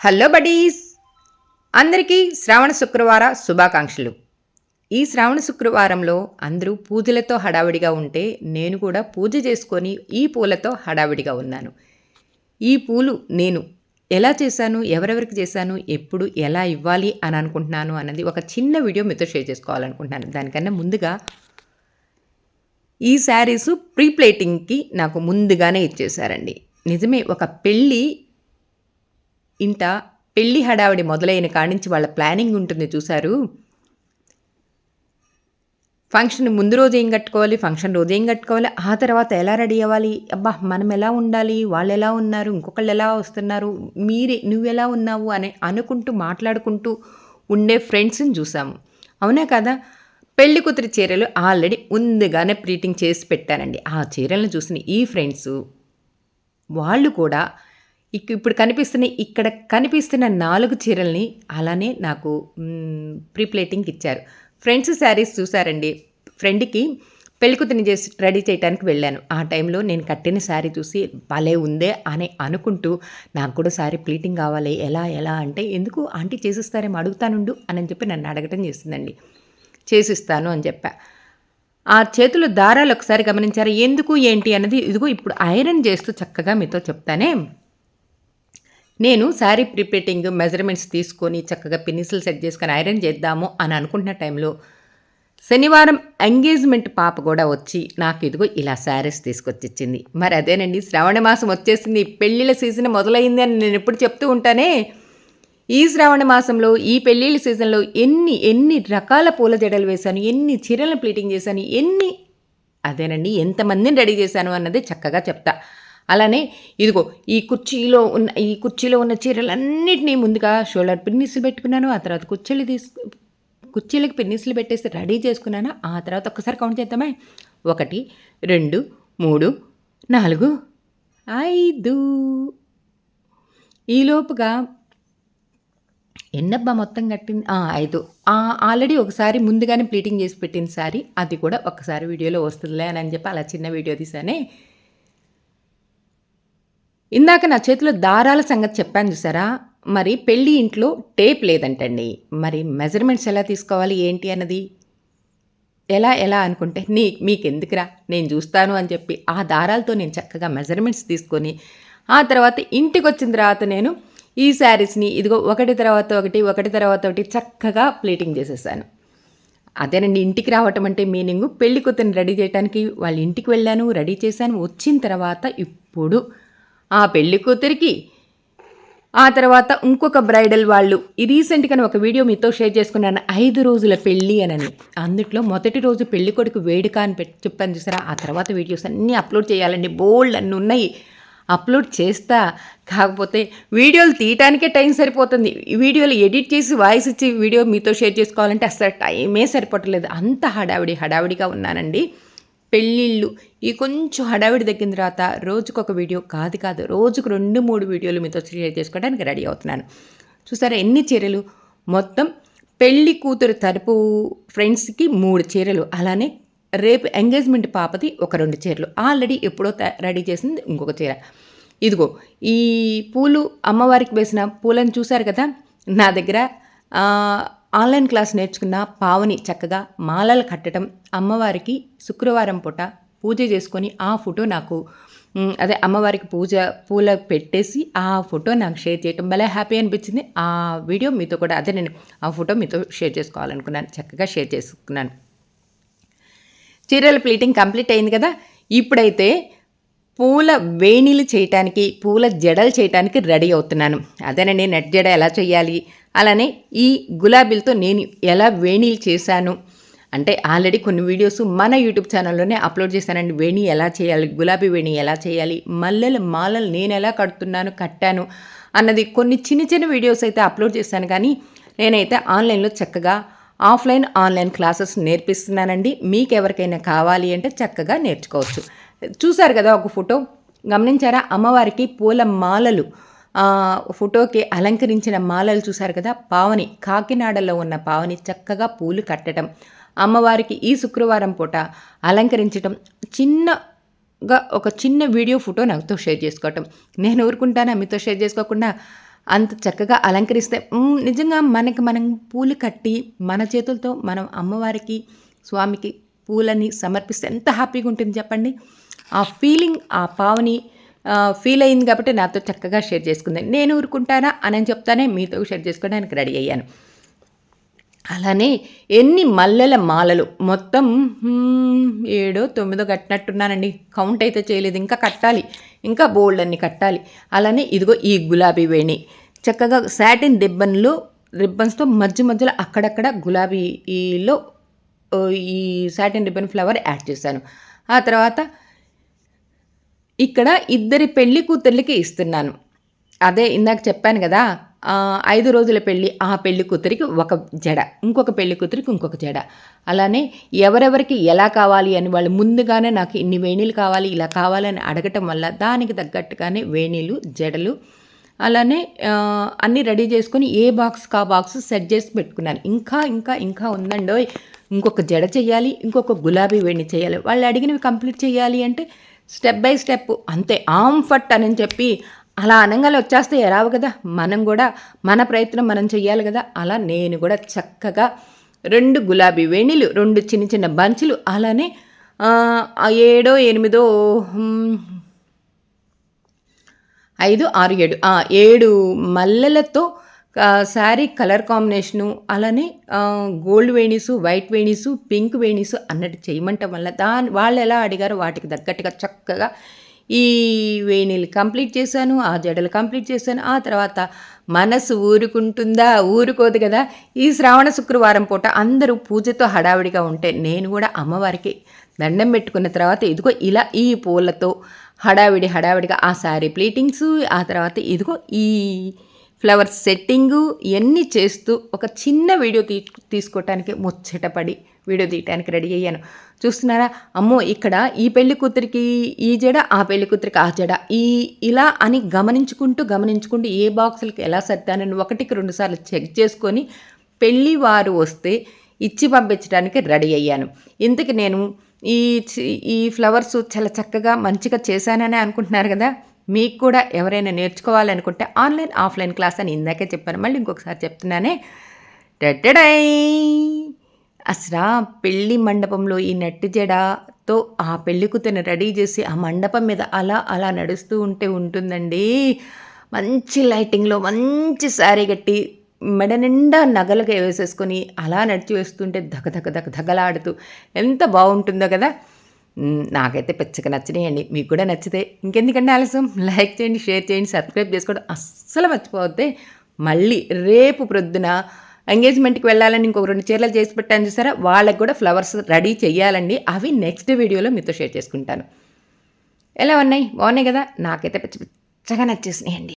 Hello buddies. అందరికీ శ్రావణ శుక్రవార శుభాకాంక్షలు. ఈ శ్రావణ శుక్రవారంలో అందరూ పూజలతో హడావిడిగా ఉంటే నేను కూడా పూజ చేసుకొని ఈ పూలతో హడావిడిగా ఉన్నాను. ఈ పూలు నేను ఎలా చేశాను ఎవరెవరికి చేశాను ఎప్పుడు ఎలా ఇవ్వాలి అని అనుకుంటున్నాను అన్నది ఒక చిన్న వీడియో మీతో షేర్ చేసుకోవాలనుకుంటున్నాను. దానికన్నా ముందుగా ఈ శారీసు ప్రీ ప్లేటింగ్కి నాకు ముందుగానే ఇచ్చేశారండి. నిజమే ఒక పెళ్ళి ఇంట పెళ్ళి హడావిడి మొదలైన కాడి నుంచి వాళ్ళ ప్లానింగ్ ఉంటుంది చూశారు. ఫంక్షన్ ముందు రోజు ఏం కట్టుకోవాలి? ఫంక్షన్ రోజు ఏం కట్టుకోవాలి? ఆ తర్వాత ఎలా రెడీ అవ్వాలి? అబ్బా మనం ఎలా ఉండాలి? వాళ్ళు ఎలా ఉన్నారు? ఇంకొకళ్ళు ఎలా వస్తున్నారు? మీరే నువ్వు ఎలా ఉన్నావు? అని అనుకుంటూ మాట్లాడుకుంటూ ఉండే ఫ్రెండ్స్ని చూసాము అవునా కదా? పెళ్ళి కూతురి చీరలు ఆల్రెడీ ముందుగానే ప్రీటింగ్ చేసి పెట్టానండి ఆ చీరలను చూసిన ఈ ఫ్రెండ్స్ వాళ్ళు కూడా ఇక్ ఇప్పుడు కనిపిస్తున్న ఇక్కడ కనిపిస్తున్న నాలుగు చీరల్ని అలానే నాకు ప్రీప్లేటింగ్ ఇచ్చారు. ఫ్రెండ్స్ శారీస్ చూసారండి ఫ్రెండ్కి పెళ్ళికూతురిని చేసి రెడీ చేయడానికి వెళ్ళాను. ఆ టైంలో నేను కట్టిన శారీ చూసి భలే ఉందే అని అనుకుంటూ నాకు కూడా శారీ ప్లీటింగ్ కావాలి ఎలా ఎలా అంటే ఎందుకు ఆంటీ చేసిస్తారేమో అడుగుతానుండు అని చెప్పి నన్ను అడగటం చేసిందండి. చేసిస్తాను అని చెప్పా. ఆ చేతులు దారాలు ఒకసారి గమనించారు ఎందుకు ఏంటి అన్నది ఇదిగో ఇప్పుడు ఐరన్ చేస్తూ చక్కగా మీతో చెప్తానే నేను శారీ ప్రిపేటింగ్ మెజర్మెంట్స్ తీసుకొని చక్కగా పిన్నిసులు సెట్ చేసుకొని ఐరన్ చేద్దాము అని అనుకుంటున్న టైంలో శనివారం ఎంగేజ్మెంట్ పాప కూడా వచ్చి నాకు ఇదిగో ఇలా శారీస్ తీసుకొచ్చిచ్చింది. మరి అదేనండి శ్రావణ మాసం వచ్చేసింది పెళ్ళిళ్ళ సీజన్ మొదలైంది అని నేను ఎప్పుడు చెప్తూ ఉంటానే. ఈ శ్రావణ మాసంలో ఈ పెళ్ళిళ్ళ సీజన్లో ఎన్ని ఎన్ని రకాల పూల జడలు వేశాను ఎన్ని చీరలను ప్లీటింగ్ చేశాను ఎన్ని అదేనండి ఎంతమందిని రెడీ చేశాను అన్నది చక్కగా చెప్తా. అలానే ఇదిగో ఈ కుర్చీలో ఉన్న ఈ కుర్చీలో ఉన్న చీరలన్నింటినీ ముందుగా షోల్డర్ పిన్నిస్లు పెట్టుకున్నాను ఆ తర్వాత కుర్చీలు తీసుకు కుర్చీలకు పిన్నిస్లు పెట్టేసి రెడీ చేసుకున్నాను ఆ తర్వాత ఒక్కసారి కౌంట్ చేద్దామే? ఒకటి రెండు మూడు నాలుగు ఐదు. ఈలోపుగా ఎన్నబ్బా మొత్తం కట్టింది? ఐదు. ఆల్రెడీ ఒకసారి ముందుగానే ప్లీటింగ్ చేసి పెట్టిన సారీ అది కూడా ఒకసారి వీడియోలో వస్తుందిలే అని చెప్పి అలా చిన్న వీడియో తీసానే ఇందాక నా చేతిలో దారాల సంగతి చెప్పాను చూసారా? మరి పెళ్ళి ఇంట్లో టేప్ లేదంటండి. మరి మెజర్మెంట్స్ ఎలా తీసుకోవాలి? ఏంటి అన్నది? ఎలా ఎలా అనుకుంటే నీ మీకెందుకురా? నేను చూస్తాను అని చెప్పి ఆ దారాలతో నేను చక్కగా మెజర్మెంట్స్ తీసుకొని ఆ తర్వాత ఇంటికి వచ్చిన తర్వాత నేను ఈ శారీస్ని ఇదిగో ఒకటి తర్వాత ఒకటి ఒకటి తర్వాత ఒకటి చక్కగా ప్లేటింగ్ చేసేసాను. అదేనండి ఇంటికి రావటం అంటే మీనింగ్. పెళ్ళి కూతురిని రెడీ చేయడానికి వాళ్ళ ఇంటికి వెళ్ళాను రెడీ చేశాను. వచ్చిన తర్వాత ఇప్పుడు ఆ పెళ్ళి కూతురికి. ఆ తర్వాత ఇంకొక బ్రైడల్ వాళ్ళు. ఈ రీసెంట్గా ఒక వీడియో మీతో షేర్ చేసుకున్నాను. ఐదు రోజుల పెళ్ళి అనని. అందుట్లో మొదటి రోజు పెళ్ళి కొడుకు వేడుక అని పెట్టి చెప్పాను చూసారా? ఆ తర్వాత వీడియోస్ అన్నీ అప్లోడ్ చేయాలండి. బోల్డ్ అన్నీ ఉన్నాయి. అప్లోడ్ చేస్తా. కాకపోతే వీడియోలు తీయటానికే టైం సరిపోతుంది. వీడియోలు ఎడిట్ చేసి వాయిస్ ఇచ్చి వీడియో మీతో షేర్ చేసుకోవాలంటే అసలు టైమే సరిపోవట్లేదు అంత హడావిడి హడావిడిగా ఉన్నానండి. పెళ్ళిళ్ళు. ఈ కొంచెం హడావిడి తగ్గిన తర్వాత రోజుకు ఒక వీడియో కాదు కాదు రోజుకు రెండు మూడు వీడియోలు మీతో షేర్ చేసుకోవడానికి రెడీ అవుతున్నాను. చూసారా ఎన్ని చీరలు? మొత్తం పెళ్ళి కూతురు తరపు ఫ్రెండ్స్కి మూడు చీరలు. అలానే రేపు ఎంగేజ్మెంట్ పాపది ఒక రెండు చీరలు. ఆల్రెడీ ఎప్పుడో రెడీ చేసింది ఇంకొక చీర. ఇదిగో ఈ పూలు అమ్మవారికి వేసిన పూలను చూశారు కదా? నా దగ్గర ఆన్లైన్ క్లాస్ నేర్చుకున్న పావని చక్కగా మాలలు కట్టడం అమ్మవారికి శుక్రవారం పూట పూజ చేసుకొని ఆ ఫోటో నాకు అదే అమ్మవారికి పూజ పూల పెట్టేసి ఆ ఫోటో నాకు షేర్ చేయటం భలే హ్యాపీ అనిపించింది. ఆ వీడియో మీతో కూడా అదే నేను ఆ ఫోటో మీతో షేర్ చేసుకోవాలనుకున్నాను చక్కగా షేర్ చేసుకున్నాను. చీరల ప్లీటింగ్ కంప్లీట్ అయింది కదా? ఇప్పుడైతే పూల వేణీలు చేయటానికి పూల జడలు చేయటానికి రెడీ అవుతున్నాను. అదేనండి నెట్ జడ ఎలా చేయాలి? అలానే ఈ గులాబీలతో నేను ఎలా వేణీలు చేశాను. అంటే ఆల్రెడీ కొన్ని వీడియోస్ మన యూట్యూబ్ ఛానల్లోనే అప్లోడ్ చేశానండి. వేణి ఎలా చేయాలి? గులాబీ వేణి ఎలా చేయాలి? మల్లెల మాలలు నేను ఎలా కడుతున్నాను కట్టాను అన్నది కొన్ని చిన్న చిన్న వీడియోస్ అయితే అప్లోడ్ చేశాను. కానీ నేనైతే ఆన్లైన్లో చక్కగా ఆఫ్లైన్ ఆన్లైన్ క్లాసెస్ నేర్పిస్తున్నానండి. మీకు ఎవరికైనా కావాలి అంటే చక్కగా నేర్చుకోవచ్చు. చూసారు కదా ఒక ఫోటో? గమనించారా? అమ్మవారికి పూల మాలలు. ఫోటోకి అలంకరించిన మాలలు చూశారు కదా? పావని కాకినాడలో ఉన్న పావని చక్కగా పూలు కట్టడం. అమ్మవారికి ఈ శుక్రవారం పూట అలంకరించడం చిన్నగా ఒక చిన్న వీడియో ఫోటో నాతో షేర్ చేసుకోవటం. నేను ఊరుకుంటానా? మీతో షేర్ చేసుకోకుండా అంత చక్కగా అలంకరిస్తే నిజంగా మనకి మనం పూలు కట్టి మన చేతులతో మనం అమ్మవారికి స్వామికి పూలని సమర్పిస్తే ఎంత హ్యాపీగా ఉంటుంది చెప్పండి. ఆ ఫీలింగ్ ఆ పావని ఫీల్ అయింది కాబట్టి నాతో చక్కగా షేర్ చేసుకుంది. నేను ఊరుకుంటానా అని చెప్తానే మీతో షేర్ చేసుకోవడానికి రెడీ అయ్యాను. అలానే ఎన్ని మల్లెల మాలలు మొత్తం ఏడో తొమ్మిదో కట్టినట్టున్నానండి. కౌంట్ అయితే చేయలేదు. ఇంకా కట్టాలి. ఇంకా బోల్డ్ అన్ని కట్టాలి. అలానే ఇదిగో ఈ గులాబీ వేణి. చక్కగా సాటిన్ రిబ్బన్లు రిబ్బన్స్తో మధ్య మధ్యలో అక్కడక్కడ గులాబీలో ఈ సాటిన్ రిబ్బన్ ఫ్లవర్ యాడ్ చేశాను. ఆ తర్వాత ఇక్కడ ఇద్దరి పెళ్ళి కూతుర్లకి ఇస్తున్నాను. అదే ఇందాక చెప్పాను కదా ఐదు రోజుల పెళ్ళి ఆ పెళ్ళి కూతురికి ఒక జడ ఇంకొక పెళ్ళి కూతురికి ఇంకొక జడ. అలానే ఎవరెవరికి ఎలా కావాలి అని వాళ్ళు ముందుగానే నాకు ఇన్ని వేణీలు కావాలి ఇలా కావాలని అడగటం వల్ల దానికి తగ్గట్టుగానే వేణీలు జడలు అలానే అన్నీ రెడీ చేసుకొని ఏ బాక్స్ కా బాక్స్ సెట్ చేసి పెట్టుకున్నాను. ఇంకా ఇంకా ఇంకా ఉందండోయ్. ఇంకొక జడ చేయాలి ఇంకొక గులాబీ వేణి చేయాలి. వాళ్ళు అడిగినవి కంప్లీట్ చేయాలి అంటే స్టెప్ బై స్టెప్. అంతే ఆమ్ ఫట్ అని చెప్పి అలా అనగానే వచ్చేస్తే ఎరావు కదా మనం కూడా మన ప్రయత్నం మనం చెయ్యాలి కదా. అలా నేను కూడా చక్కగా రెండు గులాబీ వేణిలు రెండు చిన్న చిన్న బంచులు అలానే ఆ, ఏడో ఎనిమిదో ఐదు ఆరు ఏడు ఏడు మల్లెలతో శారీ కలర్ కాంబినేషను అలానే గోల్డ్ వేణీసు వైట్ వేణీసు పింక్ వేణీసు అన్నట్టు చేయమంటం వల్ల దాని వాళ్ళు ఎలా అడిగారో వాటికి తగ్గట్టుగా చక్కగా ఈ వేణీలు కంప్లీట్ చేశాను ఆ జడలు కంప్లీట్ చేశాను ఆ తర్వాత మనసు ఊరుకుంటుందా? ఊరుకోదు కదా? ఈ శ్రావణ శుక్రవారం పూట అందరూ పూజతో హడావిడిగా ఉంటే నేను కూడా అమ్మవారికి దండం పెట్టుకున్న తర్వాత ఇదిగో ఇలా ఈ పూలతో హడావిడి హడావిడిగా ఆ శారీ ప్లీటింగ్స్ ఆ తర్వాత ఇదిగో ఈ ఫ్లవర్ సెట్టింగు ఇవన్నీ చేస్తూ ఒక చిన్న వీడియో తీ తీసుకోవటానికి ముచ్చటపడి వీడియో తీయటానికి రెడీ అయ్యాను. చూస్తున్నారా? అమ్మో ఇక్కడ ఈ పెళ్ళి కూతురికి ఈ జడ ఆ పెళ్ళి కూతురికి ఆ జడ. ఈ ఇలా అని గమనించుకుంటూ గమనించుకుంటూ ఏ బాక్సులకి ఎలా సర్దానని ఒకటికి రెండు సార్లు చెక్ చేసుకొని పెళ్ళి వారు వస్తే ఇచ్చి పంపించడానికి రెడీ అయ్యాను. ఇంతకు నేను ఈ చి- ఈ ఫ్లవర్స్ చాలా చక్కగా మంచిగా చేశానని అనుకుంటున్నారు కదా? మీకు కూడా ఎవరైనా నేర్చుకోవాలనుకుంటే ఆన్లైన్ ఆఫ్లైన్ క్లాస్ అని ఇందాకే చెప్పాను. మళ్ళీ ఇంకొకసారి చెప్తున్నానే. టెట్టడై అసలు పెళ్ళి మండపంలో ఈ నెట్టి జడతో ఆ పెళ్ళి కూతురిని రెడీ చేసి ఆ మండపం మీద అలా అలా నడుస్తూ ఉంటే ఉంటుందండి. మంచి లైటింగ్లో మంచి శారీ కట్టి మెడ నిండా నగలుగా వేసేసుకొని అలా నడిచి వేస్తుంటే ధగ ధగ ధగ ధగలాడుతూ ఎంత బాగుంటుందో కదా! నాకైతే పెచ్చగా నచ్చినాయండి. మీకు కూడా నచ్చితే ఇంకెందుకంటే ఆలస్యం? లైక్ చేయండి షేర్ చేయండి సబ్స్క్రైబ్ చేసుకోవడం అస్సలు మర్చిపోతే మళ్ళీ రేపు ప్రొద్దున ఎంగేజ్మెంట్కి వెళ్ళాలని ఇంకొక రెండు చీరలు చేసి పెట్టాను చూసారా? వాళ్ళకి కూడా ఫ్లవర్స్ రెడీ చేయాలండి. అవి నెక్స్ట్ వీడియోలో మీతో షేర్ చేసుకుంటాను. ఎలా ఉన్నాయి? బాగున్నాయి కదా? నాకైతే పిచ్చ పిచ్చగా నచ్చేసినాయండి.